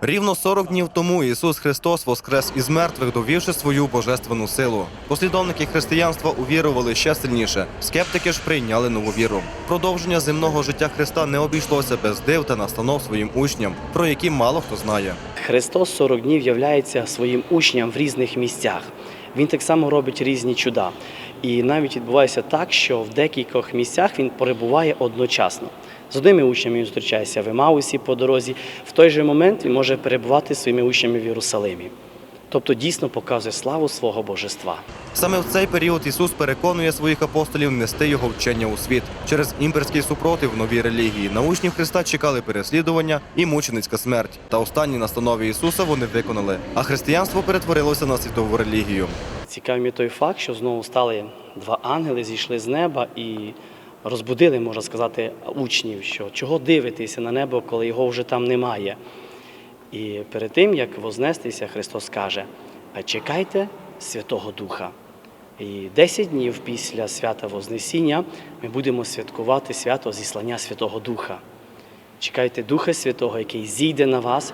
Рівно 40 днів тому Ісус Христос воскрес із мертвих, довівши свою божественну силу. Послідовники християнства увірували ще сильніше. Скептики ж прийняли нову віру. Продовження земного життя Христа не обійшлося без див та настанов своїм учням, про які мало хто знає. Христос 40 днів являється своїм учням в різних місцях. Він так само робить різні чуда. І навіть відбувається так, що в декількох місцях він перебуває одночасно. З одними учнями він зустрічається в Емаусі по дорозі. В той же момент він може перебувати зі своїми учнями в Єрусалимі. Тобто дійсно показує славу свого божества. Саме в цей період Ісус переконує своїх апостолів нести його вчення у світ. Через імперський супротив новій релігії на учнів Христа чекали переслідування і мученицька смерть. Та останні настанови Ісуса вони виконали. А християнство перетворилося на світову релігію. Цікавий той факт, що знову стали два ангели, зійшли з неба і розбудили, можна сказати, учнів, що чого дивитися на небо, коли його вже там немає. І перед тим, як вознестися, Христос каже: а чекайте Святого Духа. І 10 днів після свята Вознесіння ми будемо святкувати свято зіслання Святого Духа. Чекайте Духа Святого, який зійде на вас,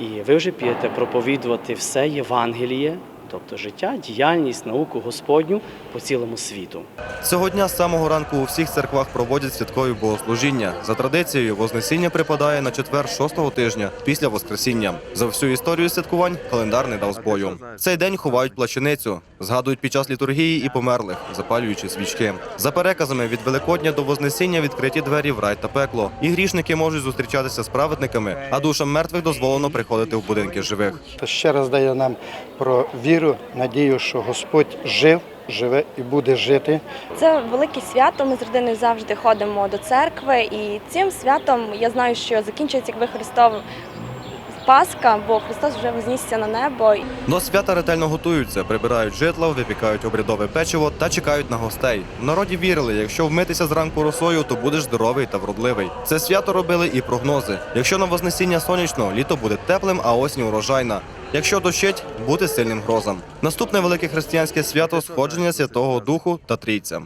і ви вже підете проповідувати все Євангеліє, тобто життя, діяльність, науку Господню по цілому світу. Цього дня з самого ранку у всіх церквах проводять святкові богослужіння. За традицією, Вознесіння припадає на четвер шостого тижня після Воскресіння. За всю історію святкувань календар не дав збою. В цей день ховають плащаницю, згадують під час літургії і померлих, запалюючи свічки. За переказами від Великодня до Вознесіння відкриті двері в рай та пекло, і грішники можуть зустрічатися з праведниками, а душам мертвих дозволено приходити в будинки живих. Ще раз дає нам про віру, надію, що Господь жив, живе і буде жити. Це велике свято. Ми з родиною завжди ходимо до церкви, і цим святом я знаю, що закінчується якби Христов Пасха, бо Христос вже вознісся на небо. До свята ретельно готуються, прибирають житла, випікають обрядове печиво та чекають на гостей. В народі вірили, якщо вмитися зранку росою, то будеш здоровий та вродливий. Це свято робили і прогнози. Якщо на Вознесіння сонячно, літо буде теплим, а осінь урожайна. Якщо дощить, бути сильним грозам. Наступне велике християнське свято сходження Святого Духу та Трійця.